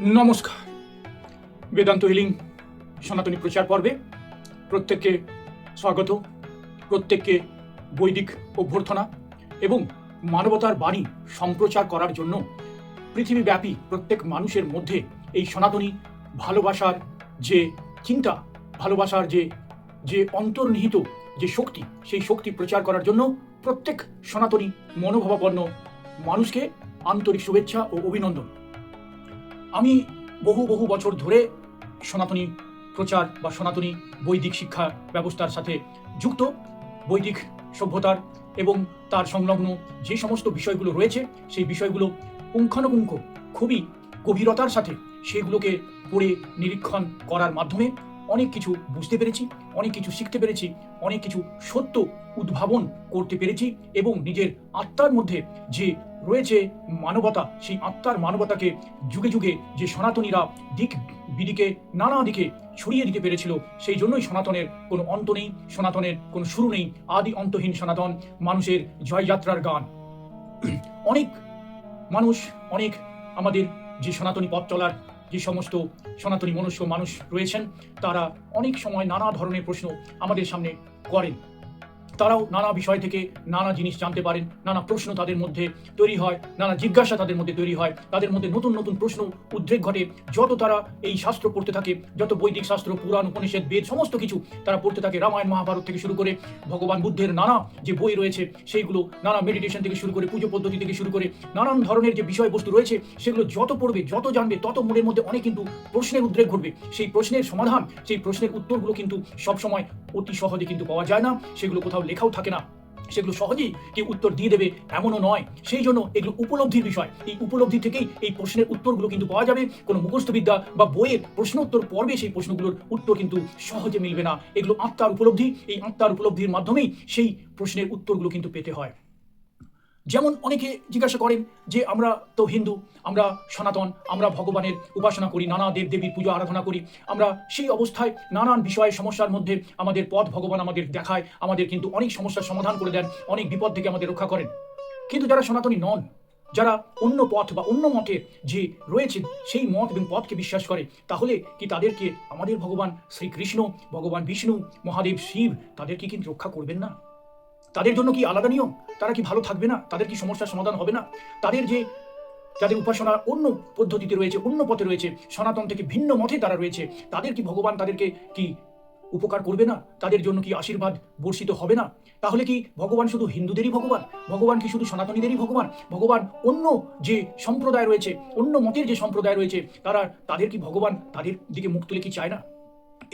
নমস্কার। বেদান্ত হিলিং সনাতনী প্রচার পর্বে প্রত্যেককে স্বাগত, প্রত্যেককে বৈদিক অভ্যর্থনা এবং মানবতার বাণী সম্প্রচার করার জন্য পৃথিবীব্যাপী প্রত্যেক মানুষের মধ্যে এই সনাতনী ভালোবাসার যে চিন্তা, ভালোবাসার যে যে অন্তর্নিহিত যে শক্তি, সেই শক্তি প্রচার করার জন্য প্রত্যেক সনাতনী মনোভাবাপন্ন মানুষকে আন্তরিক শুভেচ্ছা ও অভিনন্দন। আমি বহু বহু বছর ধরে সনাতনী প্রচার বা সনাতনী বৈদিক শিক্ষা ব্যবস্থার সাথে যুক্ত। বৈদিক সভ্যতার এবং তার সংলগ্ন যে সমস্ত বিষয়গুলো রয়েছে, সেই বিষয়গুলো পুঙ্খানুপুঙ্খ, খুবই গভীরতার সাথে সেগুলোকে পড়ে নিরীক্ষণ করার মাধ্যমে অনেক কিছু বুঝতে পেরেছি, অনেক কিছু শিখতে পেরেছি, অনেক কিছু সত্য উদ্ভাবন করতে পেরেছি এবং নিজের আত্মার মধ্যে যে রয়েছে মানবতা, সেই আত্মার মানবতাকে যুগে যুগে যে সনাতনীরা দিক বিদিকে, নানা দিকে ছড়িয়ে দিতে পেরেছিল, সেই জন্যই সনাতনের কোনো অন্ত নেই, সনাতনের কোনো শুরু নেই, আদি অন্তহীন সনাতন মানুষের জয়যাত্রার গান। অনেক মানুষ, অনেক আমাদের যে সনাতনী পথ চলার যে সমস্ত সনাতনী মনুষ্য মানুষ রয়েছেন, তারা অনেক সময় নানা ধরনের প্রশ্ন আমাদের সামনে করেন। তারাও নানা বিষয় থেকে নানা জিনিস জানতে পারেন, নানা প্রশ্ন তাদের মধ্যে তৈরি হয়, নানা জিজ্ঞাসা তাদের মধ্যে তৈরি হয়, তাদের মধ্যে নতুন নতুন প্রশ্ন উদ্রেক ঘটে। যত তারা এই শাস্ত্র পড়তে থাকে, যত বৈদিক শাস্ত্র, পুরাণ, উপনিষদ, বেদ, সমস্ত কিছু তারা পড়তে থাকে রামায়ণ, মহাভারত থেকে শুরু করে ভগবান বুদ্ধের নানা যে বই রয়েছে, সেইগুলো নানা মেডিটেশন থেকে শুরু করে, পুজো পদ্ধতি থেকে শুরু করে, নানান ধরনের যে বিষয়বস্তু রয়েছে, সেগুলো যত পড়বে, যত জানবে, তত মনের মধ্যে অনেক কিন্তু প্রশ্নের উদ্রেক ঘটবে। সেই প্রশ্নের সমাধান, সেই প্রশ্নের উত্তরগুলো কিন্তু সবসময় অতি সহজে কিন্তু পাওয়া যায় না। সেগুলো কোথাও লেখাও থাকে না। সেগুলো সহজেই কেউ উত্তর দিয়ে দেবে, এমনও নয়। সেই জন্য এগুলো উপলব্ধির বিষয়। এই উপলব্ধি থেকেই এই প্রশ্নের উত্তরগুলো কিন্তু পাওয়া যাবে। কোনো মুখস্থবিদ্যা বা বইয়ের প্রশ্ন উত্তর পর্বে সেই প্রশ্নগুলোর উত্তর কিন্তু সহজে মিলবে না। এগুলো আত্মার উপলব্ধি। এই আত্মার উপলব্ধির মাধ্যমেই সেই প্রশ্নের উত্তরগুলো কিন্তু পেতে হয়। যেমন অনেকে জিজ্ঞাসা করেন যে, আমরা তো হিন্দু, আমরা সনাতন, আমরা ভগবানের উপাসনা করি, নানা দেব দেবীর পুজো, আরাধনা করি। আমরা সেই অবস্থায় নানান বিষয় সমস্যার মধ্যে আমাদের পথ ভগবান আমাদের দেখায়, আমাদের কিন্তু অনেক সমস্যার সমাধান করে দেন, অনেক বিপদ থেকে আমাদের রক্ষা করেন। কিন্তু যারা সনাতনী নন, যারা অন্য পথ বা অন্য মতের যে রয়েছে, সেই মত এবং পথকে বিশ্বাস করে, তাহলে কি তাদেরকে আমাদের ভগবান শ্রীকৃষ্ণ, ভগবান বিষ্ণু, মহাদেব শিব, তাদেরকে কিন্তু রক্ষা করবেন না? তাদের জন্য কি আলাদা নিয়ম? তারা কি ভালো থাকবে না? তাদের কি সমস্যার সমাধান হবে না? তাদের যে, যাদের উপাসনা অন্য পদ্ধতিতে রয়েছে, অন্য পথে রয়েছে, সনাতন থেকে ভিন্ন মতে তারা রয়েছে, তাদের কি ভগবান তাদেরকে কি উপকার করবে না? তাদের জন্য কি আশীর্বাদ বর্ষিত হবে না? তাহলে কি ভগবান শুধু হিন্দুদেরই ভগবান? ভগবান কি শুধু সনাতনীদেরই ভগবান? ভগবান অন্য যে সম্প্রদায় রয়েছে, অন্য মতের যে সম্প্রদায় রয়েছে, তারা, তাদের কি ভগবান তাদের দিকে মুখ তুলে কি চায় না?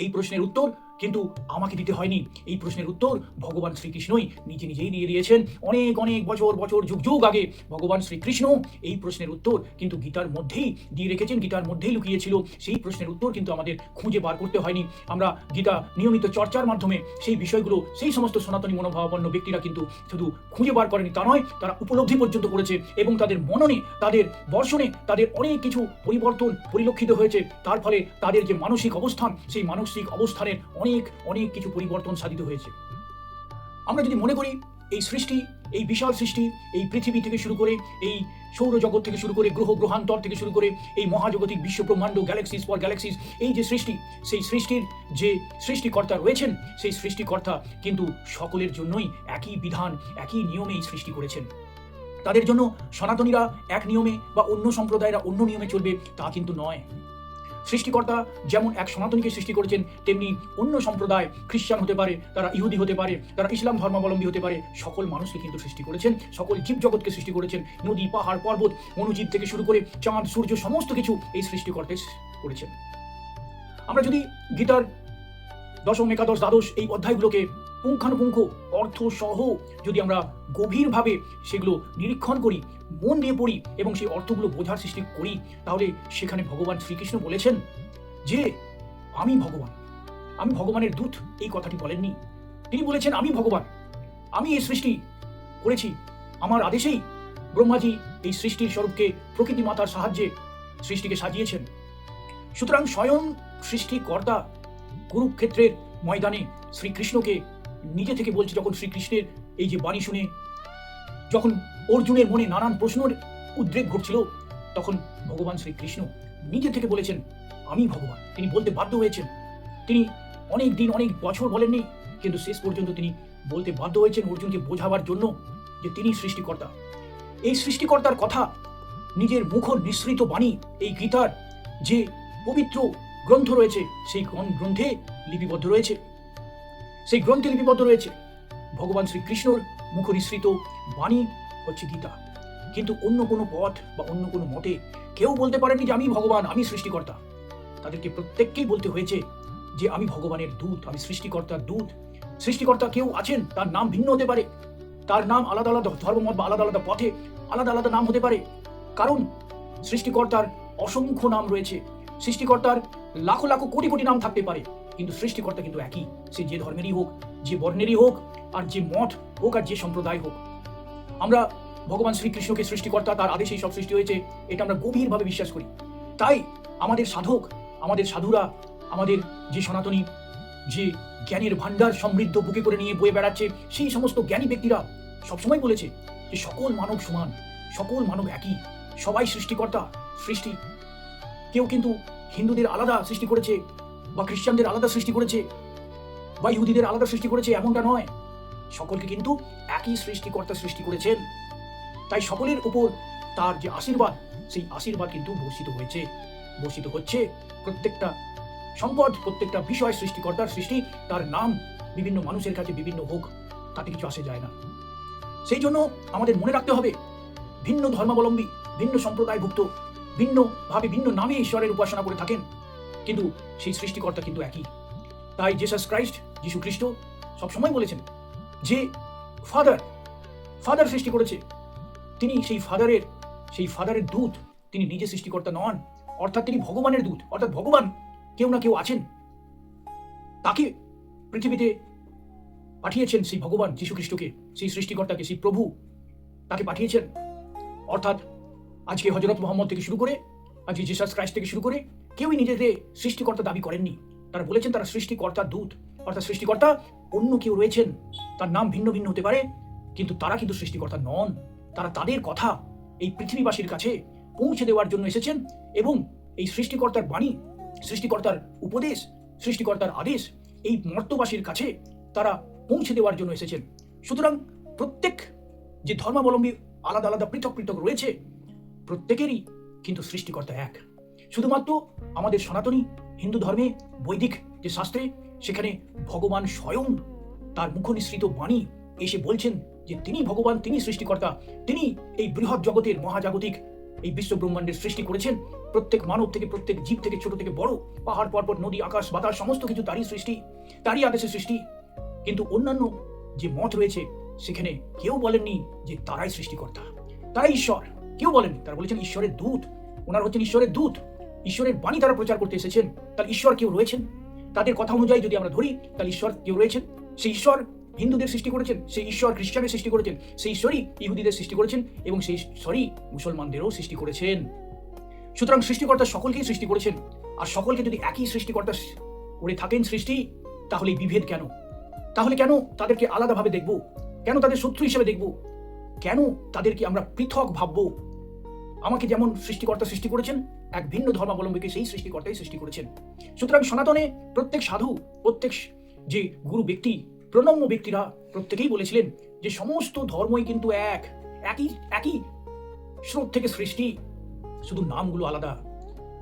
এই প্রশ্নের উত্তর কিন্তু আমাকে দিতে হয়নি। এই প্রশ্নের উত্তর ভগবান শ্রীকৃষ্ণই নিজে নিজেই দিয়ে দিয়েছেন। অনেক অনেক বছর বছর, যুগ যুগ আগে ভগবান শ্রীকৃষ্ণ এই প্রশ্নের উত্তর কিন্তু গীতার মধ্যেই দিয়ে রেখেছেন, গীতার মধ্যেই লুকিয়েছিল। সেই প্রশ্নের উত্তর কিন্তু আমাদের খুঁজে বার করতে হয়নি। আমরা গীতা নিয়মিত চর্চার মাধ্যমে সেই বিষয়গুলো, সেই সমস্ত সনাতনী মনোভাবাপন্ন ব্যক্তিরা কিন্তু শুধু খুঁজে বার করেনি, তা নয়, তারা উপলব্ধি পর্যন্ত করেছে এবং তাদের মননে, তাদের বর্ষণে তাদের অনেক কিছু পরিবর্তন, পরিলক্ষিত হয়েছে। তার ফলে তাদের যে মানসিক অবস্থান, সেই মানসিক অবস্থানের অনেক অনেক অনেক কিছু পরিবর্তন সাধিত হয়েছে। আমরা যদি মনে করি, এই সৃষ্টি, এই বিশাল সৃষ্টি, এই পৃথিবী থেকে শুরু করে, এই সৌরজগৎ থেকে শুরু করে, গ্রহ গ্রহান্তর থেকে শুরু করে, এই মহাজাগতিক বিশ্ব ব্রহ্মাণ্ড গ্যালাক্সিস পর গ্যালাক্সিস এই যে সৃষ্টি, সেই সৃষ্টির যে সৃষ্টিকর্তা রয়েছেন, সেই সৃষ্টিকর্তা কিন্তু সকলের জন্যই একই বিধান, একই নিয়মেই সৃষ্টি করেছেন। তাদের জন্য সনাতনীরা এক নিয়মে বা অন্য সম্প্রদায়রা অন্য নিয়মে চলবে, তা কিন্তু নয়। সৃষ্টিকর্তা যেমন এক সনাতনীকে সৃষ্টি করেছেন, তেমনি অন্য সম্প্রদায় খ্রিস্টান হতে পারে, তারা ইহুদি হতে পারে, তারা ইসলাম ধর্মাবলম্বী হতে পারে, সকল মানুষকে কিন্তু সৃষ্টি করেছেন, সকল জীব জগৎকে সৃষ্টি করেছেন, নদী, পাহাড়, পর্বত মনুজীব থেকে শুরু করে চাঁদ, সূর্য, সমস্ত কিছু এই সৃষ্টিকর্তে করেছেন। আমরা যদি গীতার দশম, একাদশ, দ্বাদশ এই অধ্যায়গুলোকে পুঙ্খানুপুঙ্খ অর্থ সহ যদি আমরা গভীরভাবে সেগুলো নিরীক্ষণ করি, মন দিয়ে পড়ি এবং সেই অর্থগুলো বোঝার সৃষ্টি করি, তাহলে সেখানে ভগবান শ্রীকৃষ্ণ বলেছেন যে, আমি ভগবান। আমি ভগবানের দূত। এই কথাটি বলেননি। তিনি বলেছেন, আমি ভগবান। আমি এই সৃষ্টি করেছি। আমার আদেশেই ব্রহ্মাজি এই সৃষ্টির স্বরূপকে প্রকৃতি মাতার সাহায্যে সৃষ্টিকে সাজিয়েছেন। সুতরাং স্বয়ং সৃষ্টিকর্তা কুরুক্ষেত্রের ময়দানে শ্রীকৃষ্ণকে নিজে থেকে বলছে যখন শ্রীকৃষ্ণের এই যে বাণী শুনে, যখন অর্জুনের মনে নানান প্রশ্নের উদ্রেক ঘটছিল, তখন ভগবান শ্রীকৃষ্ণ নিজে থেকে বলেছেন, আমি ভগবান। তিনি বলতে বাধ্য হয়েছেন। তিনি অনেক দিন, অনেক বছর বলেননি, কিন্তু শেষ পর্যন্ত তিনি বলতে বাধ্য হয়েছেন অর্জুনকে বোঝাবার জন্য যে তিনি সৃষ্টিকর্তা। এই সৃষ্টিকর্তার কথা, নিজের মুখ নিঃসৃত বাণী, এই গীতার যে পবিত্র গ্রন্থ রয়েছে, সেই গ্রন্থে লিপিবদ্ধ রয়েছে। সেই গ্রন্থে লিপিবদ্ধ রয়েছে, ভগবান শ্রীকৃষ্ণর মুখ নিঃসৃত বাণী হচ্ছে গীতা। কিন্তু অন্য কোনো পথ বা অন্য কোনো মতে কেউ বলতে পারেনি যে আমি ভগবান, আমি সৃষ্টিকর্তা। তাদেরকে প্রত্যেককেই বলতে হয়েছে যে আমি ভগবানের দূত, আমি সৃষ্টিকর্তার দূত। সৃষ্টিকর্তা কেউ আছেন, তার নাম ভিন্ন হতে পারে। তার নাম আলাদা আলাদা ধর্মমত বা আলাদা আলাদা পথে আলাদা আলাদা নাম হতে পারে। কারণ সৃষ্টিকর্তার অসংখ্য নাম রয়েছে। সৃষ্টিকর্তার লাখো লাখো কোটি কোটি নাম থাকতে পারে। কিন্তু সৃষ্টিকর্তা কিন্তু একই। সে যে ধর্মেরই হোক, যে বর্ণেরই হোক, আর যে মঠ হোক, আর যে সম্প্রদায় হোক। আমরা ভগবান শ্রীকৃষ্ণকে সৃষ্টিকর্তা, তার আদেশেই সব সৃষ্টি হয়েছে, এটা আমরা গভীরভাবে বিশ্বাস করি। তাই আমাদের সাধক, আমাদের সাধুরা, আমাদের যে সনাতনী, যে জ্ঞানের ভান্ডার সমৃদ্ধ বুকে করে নিয়ে বয়ে বেড়াচ্ছে, সেই সমস্ত জ্ঞানী ব্যক্তিরা সবসময় বলেছে যে সকল মানব সমান, সকল মানব একই। সবাই সৃষ্টিকর্তা, সৃষ্টি। কেউ কিন্তু হিন্দুদের আলাদা সৃষ্টি করেছে বা খ্রিস্টানদের আলাদা সৃষ্টি করেছে বা ইহুদিদের আলাদা সৃষ্টি করেছে এমনটা নয়। সকলকে কিন্তু একই সৃষ্টিকর্তা সৃষ্টি করেছেন। তাই সকলের উপর তার যে আশীর্বাদ, সেই আশীর্বাদ কিন্তু বর্ষিত হয়েছে। বর্ষিত হচ্ছে প্রত্যেকটা সম্পদ, প্রত্যেকটা বিষয় সৃষ্টিকর্তার সৃষ্টি। তার নাম বিভিন্ন মানুষের কাছে বিভিন্ন হোক, তাতে কিছু আসে যায় না। সেই জন্য আমাদের মনে রাখতে হবে, ভিন্ন ধর্মাবলম্বী, ভিন্ন সম্প্রদায়ভুক্ত, ভিন্নভাবে ভিন্ন নামে ঈশ্বরের উপাসনা করে থাকেন। কিন্তু সেই সৃষ্টিকর্তা কিন্তু একই। তাই জেসাস ক্রাইস্ট যিশু খ্রিস্ট সবসময় বলেছেন যে ফাদার ফাদার সৃষ্টি করেছে। তিনি সেই ফাদারের সেই ফাদারের দূত, তিনি নিজে সৃষ্টিকর্তা নন, অর্থাৎ তিনি ভগবানের দূত, অর্থাৎ ভগবান কেউ না কেউ আছেন। তাকে পৃথিবীতে পাঠিয়েছেন সেই ভগবান যীশু খ্রিস্টকে, সেই সৃষ্টিকর্তাকে, সেই প্রভু তাকে পাঠিয়েছেন। অর্থাৎ আজকে হজরত মোহাম্মদ থেকে শুরু করে, আজকে জিসাস ক্রাইস্ট থেকে শুরু করে কেউই নিজেদের সৃষ্টিকর্তা দাবি করেননি। তারা বলেছেন তারা সৃষ্টিকর্তার দূত, অর্থাৎ সৃষ্টিকর্তা অন্য কেউ রয়েছেন। তার নাম ভিন্ন ভিন্ন হতে পারে, কিন্তু তারা কিন্তু সৃষ্টিকর্তা নন। তারা তাদের কথা এই পৃথিবীবাসীর কাছে পৌঁছে দেওয়ার জন্য এসেছেন এবং এই সৃষ্টিকর্তার বাণী, সৃষ্টিকর্তার উপদেশ, সৃষ্টিকর্তার আদেশ এই মর্তবাসীর কাছে তারা পৌঁছে দেওয়ার জন্য এসেছেন। সুতরাং প্রত্যেক যে ধর্মাবলম্বী আলাদা আলাদা পৃথক পৃথক রয়েছে, প্রত্যেকেরই কিন্তু সৃষ্টিকর্তা এক। শুধুমাত্র আমাদের সনাতনী হিন্দু ধর্মে বৈদিক যে শাস্ত্রে, সেখানে ভগবান স্বয়ং তার মুখ নিঃসৃত বাণী এসে বলছেন যে তিনি ভগবান, তিনি সৃষ্টিকর্তা, তিনি এই বৃহৎ জগতের মহাজাগতিক, এই বিশ্ব ব্রহ্মাণ্ডের সৃষ্টি করেছেন। প্রত্যেক মানব থেকে, প্রত্যেক জীব থেকে, ছোট থেকে বড়, পাহাড়, পর্বত, নদী, আকাশ, বাতাস, সমস্ত কিছু তারই সৃষ্টি, তারই আদেশে সৃষ্টি। কিন্তু অন্যান্য যে মত রয়েছে, সেখানে কেউ বলেননি যে তারাই সৃষ্টিকর্তা। তারাই ঈশ্বর। কেউ বলেননি। তারা বলেছেন ঈশ্বরের দূত। ওনার হচ্ছেন ঈশ্বরের দূত। ঈশ্বরের বাণী তারা প্রচার করতে এসেছেন, তাহলে ঈশ্বর কেউ রয়েছেন? তাদের কথা অনুযায়ী যদি আমরা ধরি, তাহলে ঈশ্বর কেউ রয়েছেন? সেই ঈশ্বর হিন্দুদের সৃষ্টি করেছেন, সেই ঈশ্বর খ্রিস্টানের সৃষ্টি করেছেন, সেই ঈশ্বরই ইহুদিদের সৃষ্টি করেছেন এবং সেই ঈশ্বরই মুসলমানদেরও সৃষ্টি করেছেন। সুতরাং সৃষ্টিকর্তা সকলকেই সৃষ্টি করেছেন। আর সকলকে যদি একই সৃষ্টিকর্তা করে থাকেন সৃষ্টি, তাহলে বিভেদ কেন? তাহলে কেন তাদেরকে আলাদাভাবে দেখব? কেন তাদের শত্রু হিসেবে দেখব? কেন তাদেরকে আমরা পৃথক ভাববো? আমাকে যেমন সৃষ্টিকর্তা সৃষ্টি করেছেন এক ভিন্ন ধর্মাবলম্বীকে সেই সৃষ্টিকর্তাই সৃষ্টি করেছেন। সুতরাং সনাতনে প্রত্যেক সাধু, প্রত্যেক যে গুরু ব্যক্তি, প্রণম্য ব্যক্তিরা প্রত্যেকেই বলেছিলেন যে সমস্ত ধর্মই কিন্তু এক, একই একই স্রোত থেকে সৃষ্টি। শুধু নামগুলো আলাদা।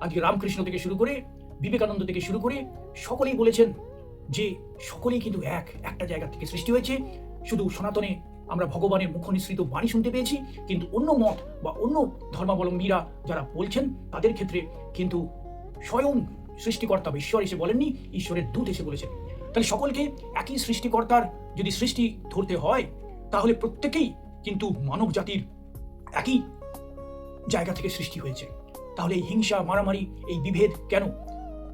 আজকে রামকৃষ্ণ থেকে শুরু করে, বিবেকানন্দ থেকে শুরু করে সকলেই বলেছেন যে সকলেই কিন্তু এক, একটা জায়গা থেকে সৃষ্টি হয়েছে। শুধু সনাতনে আমরা ভগবানের মুখ নিঃসৃত বাণী শুনতে পেয়েছি, কিন্তু অন্য মত বা অন্য ধর্মাবলম্বীরা যারা বলছেন, তাদের ক্ষেত্রে কিন্তু স্বয়ং সৃষ্টিকর্তা ঈশ্বর এসে বলেননি, ঈশ্বরের দূত এসে বলেছেন। তাহলে সকলকে একই সৃষ্টিকর্তার যদি সৃষ্টি ধরতে হয়, তাহলে প্রত্যেকেই কিন্তু মানব জাতির একই জায়গা থেকে সৃষ্টি হয়েছে। তাহলে এই হিংসা, মারামারি, এই বিভেদ কেন?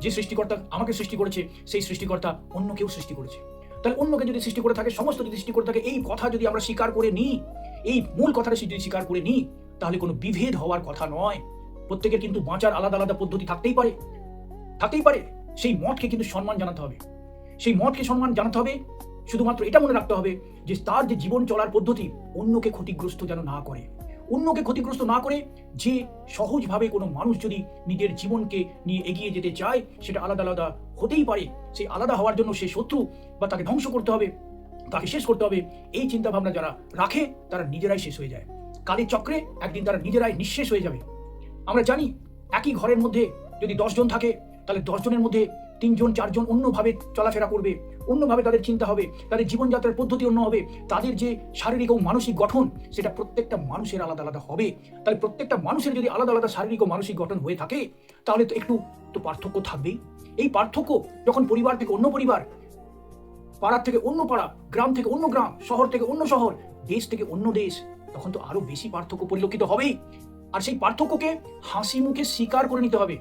যে সৃষ্টিকর্তা আমাকে সৃষ্টি করেছে, সেই সৃষ্টিকর্তা অন্য কেউ সৃষ্টি করেছে। তাহলে অন্যকে যদি সৃষ্টি করে থাকে, সমস্ত যদি সৃষ্টি করে থাকে, এই কথা যদি আমরা স্বীকার করে নিই, এই মূল কথাটা যদি স্বীকার করে নিই, তাহলে কোনো বিভেদ হওয়ার কথা নয়। প্রত্যেকের কিন্তু বাঁচার আলাদা আলাদা পদ্ধতি থাকতেই পারে। থাকতেই পারে। সেই মতকে কিন্তু সম্মান জানাতে হবে। সেই মতকে সম্মান জানাতে হবে, শুধুমাত্র এটা মনে রাখতে হবে যে তার যে জীবন চলার পদ্ধতি অন্যকে ক্ষতিগ্রস্ত যেন না করে। অন্যকে ক্ষতিগ্রস্ত না করে, যে সহজভাবে কোনো মানুষ যদি নিজের জীবনকে নিয়ে এগিয়ে যেতে চায়, সেটা আলাদা আলাদা হতেই পারে। সেই আলাদা হওয়ার জন্য সে শত্রু বা তাকে ধ্বংস করতে হবে, তাকে শেষ করতে হবে, এই চিন্তা ভাবনা যারা রাখে, তারা নিজেরাই শেষ হয়ে যায়। কালের চক্রে একদিন তারা নিজেরাই নিঃশেষ হয়ে যাবে। আমরা জানি, একই ঘরের মধ্যে যদি দশজন থাকে, তাহলে দশজনের মধ্যে তিনজন, চারজন অন্যভাবে চলাফেরা করবে। অন্যভাবে তাদের চিন্তা হবে, তাদের জীবনযাত্রার পদ্ধতি অন্য হবে, তাদের যে শারীরিক ও মানসিক গঠন, সেটা প্রত্যেকটা মানুষের আলাদা আলাদা হবে। তাহলে প্রত্যেকটা মানুষের যদি আলাদা আলাদা শারীরিক ও মানসিক গঠন হয়ে থাকে, তাহলে তো একটু তো পার্থক্য থাকবেই। এই পার্থক্য যখন পরিবার থেকে অন্য পরিবার, পাড়ার থেকে অন্য পাড়া, গ্রাম থেকে অন্য গ্রাম, শহর থেকে অন্য শহর, দেশ থেকে অন্য দেশ, তখন তো আরও বেশি পার্থক্য পরিলক্ষিত হবেই। আর সেই পার্থক্যকে হাসি মুখে স্বীকার করে নিতে হবে।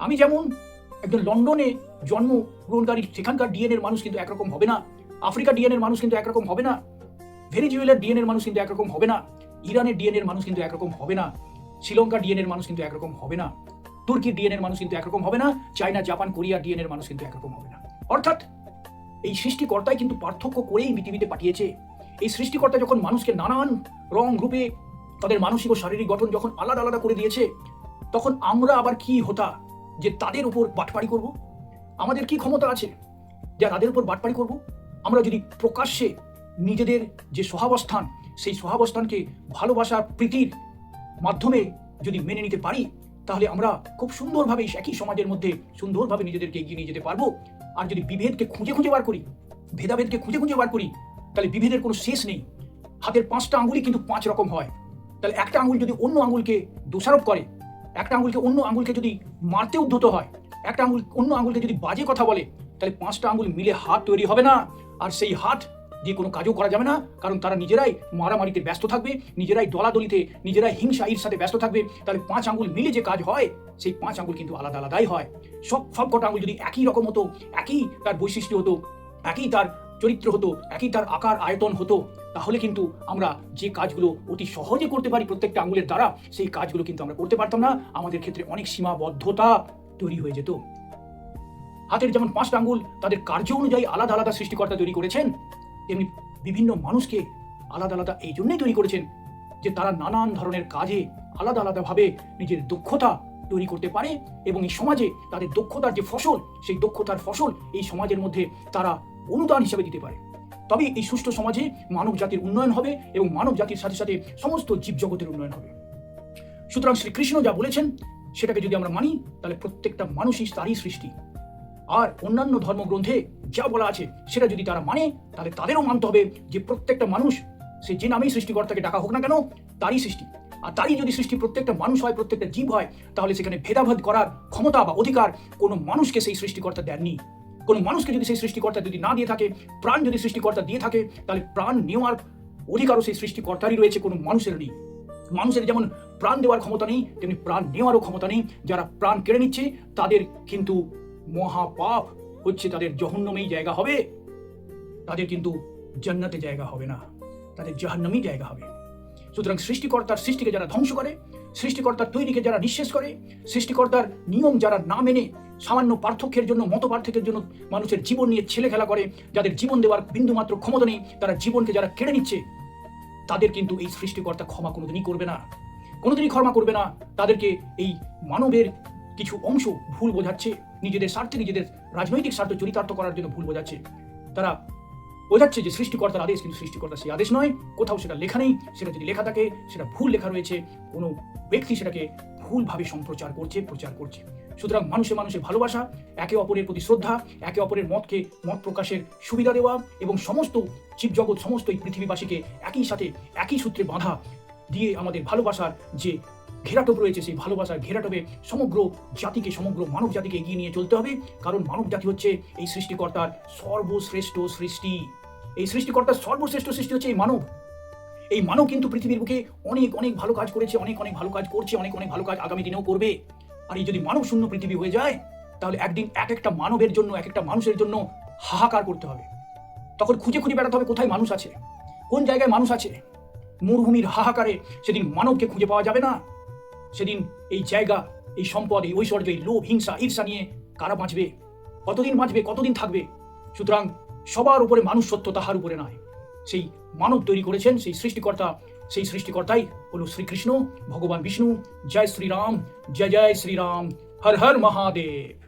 আমি যেমন একজন লন্ডনে জন্ম গ্রহণকারী সেখানকার ডিএনএর মানুষ কিন্তু একরকম হবে না। আফ্রিকা ডিএনএর মানুষ কিন্তু একরকম হবে না। ভেনিজুয়েলার ডিএনএর মানুষ কিন্তু একরকম হবে না। ইরানের ডিএনএর মানুষ কিন্তু একরকম হবে না। শ্রীলঙ্কার ডিএনএর মানুষ কিন্তু একরকম হবে না। তুর্কির ডিএনএর মানুষ কিন্তু একরকম হবে না। চায়না, জাপান কোরিয়া ডিএনএর মানুষ কিন্তু একরকম হবে না। অর্থাৎ এই সৃষ্টিকর্তাই কিন্তু পার্থক্য করেই পৃথিবীতে পাঠিয়েছে। এই সৃষ্টিকর্তা যখন মানুষকে নানান রং, রূপে তাদের মানসিক ও শারীরিক গঠন যখন আলাদা আলাদা করে দিয়েছে, তখন আমরা আবার কি হতা? যে তাদের উপর বাটপাড়ি করব? আমাদের কি ক্ষমতা আছে? যা তাদের উপর বাটপাড়ি করব? আমরা যদি প্রকাশ্যে নিজেদের যে সহাবস্থান, সেই সহাবস্থানকে ভালোবাসার প্রীতির মাধ্যমে যদি মেনে নিতে পারি, তাহলে আমরা খুব সুন্দরভাবে একই সমাজের মধ্যে সুন্দরভাবে নিজেদেরকে এগিয়ে নিয়ে যেতে পারব। আর যদি বিভেদকে খুঁজে খুঁজে বার করি, ভেদাভেদকে খুঁজে খুঁজে বার করি, তাহলে বিভেদের কোনো শেষ নেই। হাতের পাঁচটা আঙুলই কিন্তু পাঁচ রকম হয়। তাহলে একটা আঙুল যদি অন্য আঙুলকে দোষারোপ করে একটা আঙুলকে অন্য আঙুলকে যদি মারতে উদ্ধত হয়, একটা আঙুল অন্য আঙুলকে যদি বাজে কথা বলে, তাহলে পাঁচটা আঙুল মিলে হাত তৈরি হবে না। আর সেই হাত দিয়ে কোনো কাজও করা যাবে না, কারণ তারা নিজেরাই মারামারিতে ব্যস্ত থাকবে, নিজেরাই দলাদলিতে, নিজেরাই হিংসা সাথে ব্যস্ত থাকবে। তাহলে পাঁচ আঙুল মিলে যে কাজ হয়, সেই পাঁচ আঙুল কিন্তু আলাদা আলাদাই হয়। সব সব কটা আঙ্গুল যদি একই রকম হতো, একই তার বৈশিষ্ট্য হতো, একই তার চরিত্র হতো, একই তার আকার, আয়তন হতো। তাহলে কিন্তু আমরা যে কাজগুলো অতি সহজে করতে পারি প্রত্যেকটা আঙ্গুলের দ্বারা, সেই কাজগুলো কিন্তু আমরা করতে পারতাম না। আমাদের ক্ষেত্রে অনেক সীমাবদ্ধতা তৈরি হয়ে যেত। হাতের যেমন পাঁচটা আঙ্গুল তাদের কার্য অনুযায়ী আলাদা আলাদা সৃষ্টিকর্তা তৈরি করেছেন, তেমনি বিভিন্ন মানুষকে আলাদা আলাদা এই জন্যই তৈরি করেছেন যে তারা নানান ধরনের কাজে আলাদা আলাদাভাবে নিজের দক্ষতা তৈরি করতে পারে এবং এই সমাজে তাদের দক্ষতার যে ফসল, সেই দক্ষতার ফসল এই সমাজের মধ্যে তারা অনুদান হিসেবে দিতে পারে। তবে এই সুষ্ঠু সমাজে মানব জাতির উন্নয়ন হবে এবং মানব জাতির সাথে সাথে সমস্ত জীবজগতের উন্নয়ন হবে। সুতরাং শ্রীকৃষ্ণ যা বলেছেন, সেটাকে যদি আমরা মানি, তাহলে প্রত্যেকটা মানুষই তারই সৃষ্টি। আর অন্যান্য ধর্মগ্রন্থে যা বলা আছে, সেটা যদি তারা মানে তাহলে তাদেরও মানতে হবে যে প্রত্যেকটা মানুষ, সে যে নামেই সৃষ্টিকর্তাকে ডাকা হোক না কেন, তারই সৃষ্টি। আর তারই যদি সৃষ্টি প্রত্যেকটা মানুষ হয়, প্রত্যেকটা জীব হয়, তাহলে সেখানে ভেদাভেদ করার ক্ষমতা বা অধিকার কোনো মানুষকে সেই সৃষ্টিকর্তা দেননি। কোনো মানুষকে যদি সেই সৃষ্টিকর্তা যদি না দিয়ে থাকে, প্রাণ যদি সৃষ্টিকর্তা দিয়ে থাকে, তাহলে প্রাণ নেওয়ার অধিকারও সেই সৃষ্টিকর্তারই রয়েছে, কোনো মানুষের নেই। মানুষের যেমন প্রাণ দেওয়ার ক্ষমতা নেই, তেমনি প্রাণ নেওয়ারও ক্ষমতা নেই। যারা প্রাণ কেড়ে নিচ্ছে, তাদের কিন্তু মহাপাপ হচ্ছে, তাদের জহন্নমেই জায়গা হবে। তাদের কিন্তু জান্নাতে জায়গা হবে না, তাদের জাহান্নামেই জায়গা হবে। সুতরাং সৃষ্টিকর্তার সৃষ্টিকে যারা ধ্বংস করে, সৃষ্টিকর্তার তৈরিকে যারা নিঃশেষ করে, সৃষ্টিকর্তার নিয়ম যারা না মেনে সামান্য পার্থক্যের জন্য মত পার্থক্যের জন্য মানুষের জীবন নিয়ে ছেলে খেলা করে, যাদের জীবন দেওয়ার বিন্দুমাত্র ক্ষমতা নেই, তারা জীবনকে যারা কেড়ে নিচ্ছে, তাদের কিন্তু এই সৃষ্টিকর্তা ক্ষমা কোনোদিনই করবে না। কোনোদিনই ক্ষমা করবে না, তাদেরকে এই মানবের কিছু অংশ ভুল বোঝাচ্ছে, নিজেদের স্বার্থে, নিজেদের রাজনৈতিক স্বার্থ চরিতার্থ করার জন্য ভুল বোঝাচ্ছে। তারা বোঝাচ্ছে যে সৃষ্টিকর্তার আদেশ কিন্তু সৃষ্টিকর্তা সেই আদেশ নয়, কোথাও সেটা লেখা নেই, সেটা যদি লেখা থাকে, সেটা ভুল লেখা রয়েছে, কোনো ব্যক্তি সেটাকে ভুলভাবে সম্প্রচার করছে, প্রচার করছে। সুতরাং মানুষে মানুষে ভালোবাসা, একে অপরের প্রতি শ্রদ্ধা, একে অপরের মতকে, মত প্রকাশের সুবিধা দেওয়া এবং সমস্ত জীবজগৎ, সমস্ত এই পৃথিবীবাসীকে একই সাথে, একই সূত্রে বাঁধা দিয়ে আমাদের ভালোবাসার যে ঘেরাটোপ রয়েছে, সেই ভালোবাসার ঘেরাটোপে সমগ্র জাতিকে, সমগ্র মানব জাতিকে এগিয়ে নিয়ে চলতে হবে। কারণ মানব জাতি হচ্ছে এই সৃষ্টিকর্তার সর্বশ্রেষ্ঠ সৃষ্টি। এই সৃষ্টিকর্তার সর্বশ্রেষ্ঠ সৃষ্টি হচ্ছে এই মানব। এই মানব কিন্তু পৃথিবীর বুকে অনেক অনেক ভালো কাজ করেছে, অনেক অনেক ভালো কাজ করছে, অনেক অনেক ভালো কাজ আগামী দিনেও করবে। আর এই যদি মানব শূন্য পৃথিবী হয়ে যায়, তাহলে একদিন এক একটা মানবের জন্য, এক একটা মানুষের জন্য হাহাকার করতে হবে। তখন খুঁজে খুঁজে বেড়াতে হবে কোথায় মানুষ আছে, কোন জায়গায় মানুষ আছে। মরুভূমির হাহাকারে সেদিন মানবকে খুঁজে পাওয়া যাবে না। সেদিন এই জায়গা, এই সম্পদ, এই ঐশ্বর্য, এই লোভ, হিংসা, ঈর্ষা নিয়ে কারা বাঁচবে, কতদিন বাঁচবে, কতদিন থাকবে? সুতরাং সবার উপরে মানুষ সত্য তাহার উপরে নয় সেই মানব তৈরি করেছেন, সেই সৃষ্টিকর্তা সেই সৃষ্টিকর্তাই হলো শ্রীকৃষ্ণ ভগবান বিষ্ণু জয় শ্রীরাম জয় জয় শ্রীরাম হর হর মহাদেব